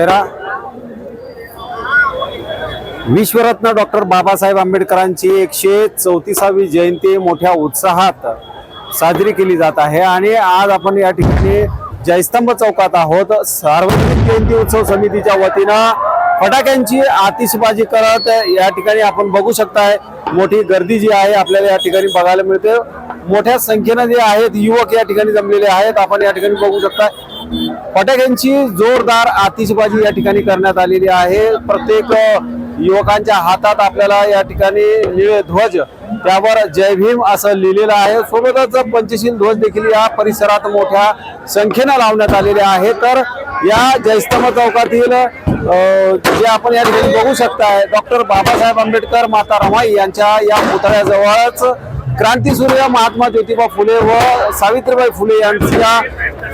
तेरा. विश्वरत्न डॉक्टर बाबासाहेब आंबेडकरांची एकशे चौतीसावी जयंती मोठ्या उत्साहात साजरी केली जात आहे. आणि आज आपण या ठिकाणी जयस्तंभ चौकात आहोत. सार्वजनिक जयंती उत्सव समितीच्या वतीनं फटाक्यांची आतिषबाजी करत या ठिकाणी आपण बघू शकताय मोठी गर्दी जी आहे आपल्याला या ठिकाणी बघायला मिळते. मोठ्या संख्येनं जे आहेत युवक या ठिकाणी जमलेले आहेत. आपण या ठिकाणी बघू शकता फटाक्यांची जोरदार आतिषबाजी या ठिकाणी करण्यात आलेली आहे. प्रत्येक युवकांच्या हातात आपल्याला या ठिकाणी निळे ध्वज त्यावर जय भीम असं लिहिलेलं आहे. सोबतच पंचशील ध्वज देखील या परिसरात मोठ्या संख्येनं लावण्यात आलेले आहे. तर या जयस्तंभ चौकातील जे आपण या ठिकाणी बघू शकताय डॉक्टर बाबासाहेब आंबेडकर माता रमाई यांच्या या पुतळ्याजवळच क्रांतीसूर्य महात्मा ज्योतिबा फुले व सावित्रीबाई फुले यांच्या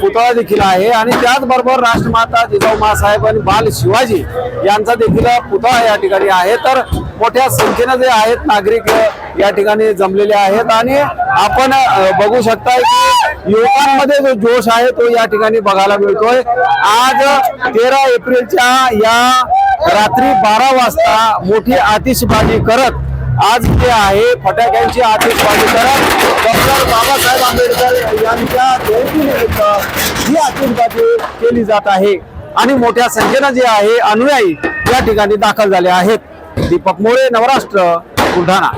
पुतळा देखील आहे आणि त्याचबरोबर राष्ट्रमाता जिजाऊ मासाहेब आणि बाल शिवाजी यांचा देखील पुतळा या ठिकाणी आहे. तर मोठ्या संख्येनं जे आहेत नागरिक या ठिकाणी जमलेले आहेत आणि आपण बघू शकताय की युवकांमध्ये जो जोश आहे तो या ठिकाणी बघायला मिळतोय. आज तेरा एप्रिलच्या या रात्री बारा वाजता मोठी आतिषबाजी करत आज जे आहे फटाक्यांची आतिषबाजी करत डॉक्टर बाबासाहेब आंबेडकर यांच्या जयंतीनिमित्त ही आतिषबाजी केली जात आहे. आणि मोठ्या संख्येनं जे आहे अनुयायी या ठिकाणी दाखल झाले आहेत. दीपक मोरे नवराष्ट्र बुलढाणा.